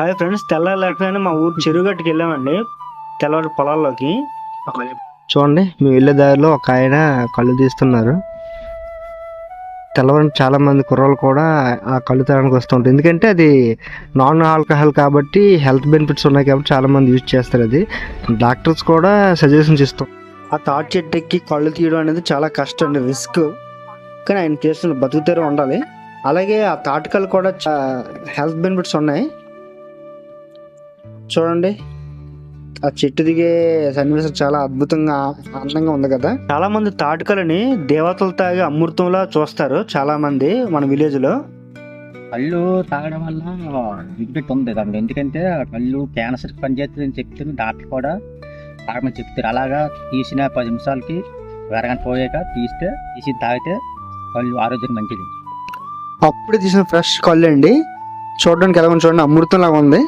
Hi friends తెల్లారి మా ఊరు చెరువు గట్టుకు వెళ్ళామండి. తెల్లవారి పొలాల్లోకి. చూడండి మేము వెళ్ళే దారిలో ఒక ఆయన కళ్ళు తీస్తున్నారు. తెల్లవారు చాలా మంది కుర్రలు కూడా ఆ కళ్ళు తేడానికి వస్తుంటారు ఎందుకంటే అది నాన్ ఆల్కహాల్ కాబట్టి హెల్త్ బెనిఫిట్స్ ఉన్నాయి కాబట్టి చాలా మంది యూజ్ చేస్తారు అది. డాక్టర్స్ కూడా సజెషన్స్ ఇస్తాం ఆ తాటి చెట్టు ఎక్కి కళ్ళు తీయడం అనేది చాలా కష్టం అండి రిస్క్. కానీ ఆయన చేస్తున్న బతుకుతేరే ఉండాలి. అలాగే ఆ తాటికలు కూడా హెల్త్ బెనిఫిట్స్ ఉన్నాయి. చూడండి. ఆ చెట్టు దిగే సన్నివేశం చాలా అద్భుతంగా అందంగా ఉంది కదా. చాలా మంది తాటికలని దేవతలు తాగి అమృతంలా చూస్తారు చాలా మంది మన విలేజ్లో కళ్ళు తాగడం వల్ల బెనిఫిట్ ఉంది దాంట్లో ఎందుకంటే కళ్ళు క్యాన్సర్ పనిచేస్తుంది అని చెప్తే డాక్టర్ కూడా. తాగమని చెప్తారు. అలాగా తీసిన పది నిమిషాలకి అరగంట పోయాక తీస్తే తీసి తాగితే కళ్ళు ఆరోగ్యం మంచిది. అప్పుడే తీసిన ఫ్రెష్ కళ్ళు అండి చూడడానికి ఎలా ఉంది? చూడండి అమృతం లాగా ఉంది.